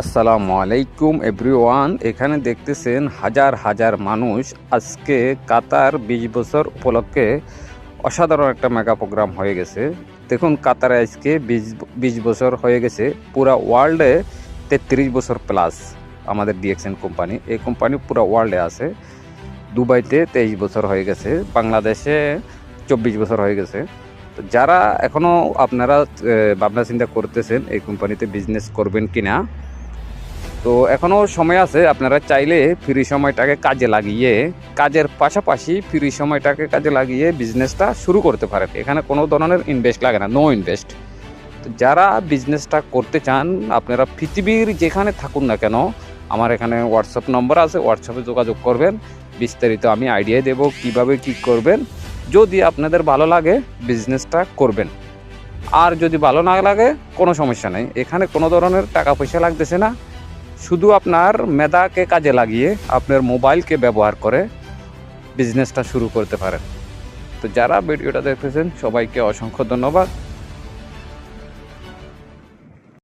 আসসালামু আলাইকুম এভরিওয়ান। এখানে দেখতেছেন হাজার হাজার মানুষ আজকে কাতার বিশ বছর উপলক্ষে অসাধারণ একটা মেগা প্রোগ্রাম হয়ে গেছে। দেখুন, কাতারে আজকে বিশ বিশ বছর হয়ে গেছে। পুরা ওয়ার্ল্ডে তেত্রিশ বছর প্লাস আমাদের ডিএক্সএন কোম্পানি। এই কোম্পানি পুরো ওয়ার্ল্ডে আছে। দুবাইতে তেইশ বছর হয়ে গেছে। বাংলাদেশে চব্বিশ বছর হয়ে গেছে। তো যারা এখনও আপনারা ভাবনা চিন্তা করতেছেন এই কোম্পানিতে বিজনেস করবেন কিনা তো এখনও সময় আছে, আপনারা চাইলে ফ্রি সময়টাকে কাজে লাগিয়ে, কাজের পাশাপাশি ফ্রি সময়টাকে কাজে লাগিয়ে বিজনেসটা শুরু করতে পারেন। এখানে কোনো ধরনের ইনভেস্ট লাগে না নো ইনভেস্ট যারা বিজনেসটা করতে চান, আপনারা পৃথিবীর যেখানে থাকুন না কেন, আমার এখানে হোয়াটসঅ্যাপ নম্বর আছে হোয়াটসঅ্যাপে যোগাযোগ করবেন। বিস্তারিত আমি আইডিয়া দেব কীভাবে কি করবেন। যদি আপনাদের ভালো লাগে বিজনেসটা করবেন। আর যদি ভালো না লাগে, কোনো সমস্যা নেই। এখানে কোনো ধরনের টাকা পয়সা লাগতেছে না। শুধু আপনার মেধাকে কাজে লাগিয়ে আপনার মোবাইলকে ব্যবহার করে বিজনেসটা শুরু করতে পারেন। তো যারা ভিডিওটা দেখতেছেন, সবাইকে অসংখ্য ধন্যবাদ।